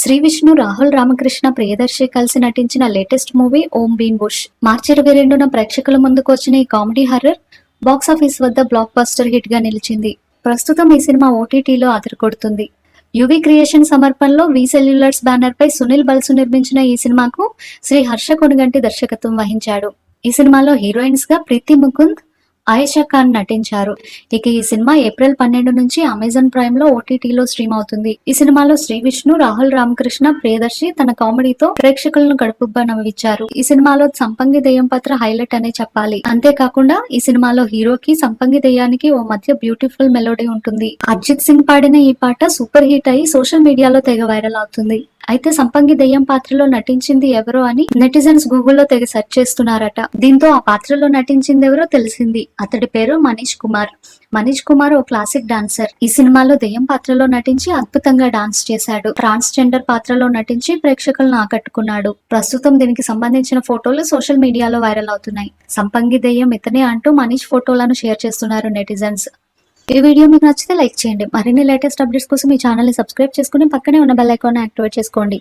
శ్రీ విష్ణు రాహుల్ రామకృష్ణ ప్రియదర్శి కలిసి నటించిన latest movie Om Bheem Bush. మార్చి ఇరవై రెండున ప్రేక్షకుల ముందుకు వచ్చిన ఈ కామెడీ హర్రర్ బాక్స్ ఆఫీస్ వద్ద బ్లాక్ బస్టర్ హిట్గా నిలిచింది. ప్రస్తుతం ఈ సినిమా ఓటీటీలో అదరకొడుతుంది యువి క్రియేషన్ సమర్పణలో వి సెల్యులర్స్ బ్యానర్ పై సునీల్ బల్సు నిర్మించిన ఈ సినిమాకు శ్రీ హర్ష కొనుగంటి దర్శకత్వం వహించాడు. ఈ సినిమాలో హీరోయిన్స్గా ప్రీతి ముకుంద్ ఆయేషా ఖాన్ నటించారు. ఇక ఈ సినిమా ఏప్రిల్ పన్నెండు నుంచి అమెజాన్ ప్రైమ్లో ఓటీటీలో స్ట్రీమ్ అవుతుంది. ఈ సినిమాలో శ్రీ విష్ణు రాహుల్ రామకృష్ణ ప్రియదర్శి తన కామెడీతో ప్రేక్షకులను గడుపుబ్బా ఈ సినిమాలో సంపంగి దెయ్యం పాత్ర హైలైట్ అనే చెప్పాలి. అంతేకాకుండా ఈ సినిమాలో హీరోకి సంపంగి దెయ్యానికి ఓ మధ్య బ్యూటిఫుల్ మెలోడీ ఉంటుంది. అర్జిత్ సింగ్ పాడిన ఈ పాట సూపర్ హిట్ అయి సోషల్ మీడియాలో తెగ వైరల్ అవుతుంది. అయితే సంపంగి దెయ్యం పాత్రలో నటించింది ఎవరో అని నెటిజన్స్ గూగుల్లో తెగ సెర్చ్ చేస్తున్నారట. దీంతో ఆ పాత్రలో నటించింది ఎవరో తెలిసింది. అతడి పేరు మనీష్ కుమార్. మనీష్ కుమార్ ఓ క్లాసిక్ డాన్సర్. ఈ సినిమాలో దెయ్యం పాత్రలో నటించి అద్భుతంగా డాన్స్ చేశాడు. ట్రాన్స్ జెండర్ పాత్రలో నటించి ప్రేక్షకులను ఆకట్టుకున్నాడు. ప్రస్తుతం దీనికి సంబంధించిన ఫోటోలు సోషల్ మీడియాలో వైరల్ అవుతున్నాయి. సంపంగి దెయ్యం ఇతనే అంటూ మనీష్ ఫోటోలను షేర్ చేస్తున్నారు నెటిజన్స్. ఈ వీడియో మీకు నచ్చితే లైక్ చేయండి. మరిన్ని లేటెస్ట్ అప్డేట్స్ కోసం ఈ ఛానల్ని సబ్స్క్రైబ్ చేసుకుని పక్కనే ఉన్న బెల్ ఐకాన్ యాక్టివేట్ చేసుకోండి.